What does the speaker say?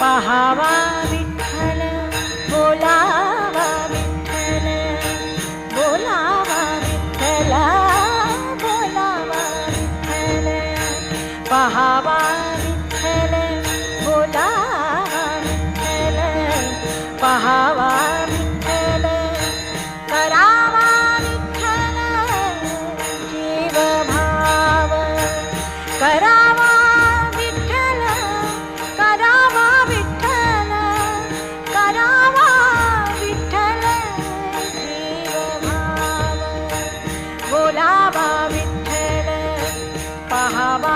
पहावा विठ्ठल बोलावा विठ्ठल बोलावा विठ्ठल बोलावा विठ्ठल पहावा विठ्ठल बोलावा विठ्ठल पहावा पहावा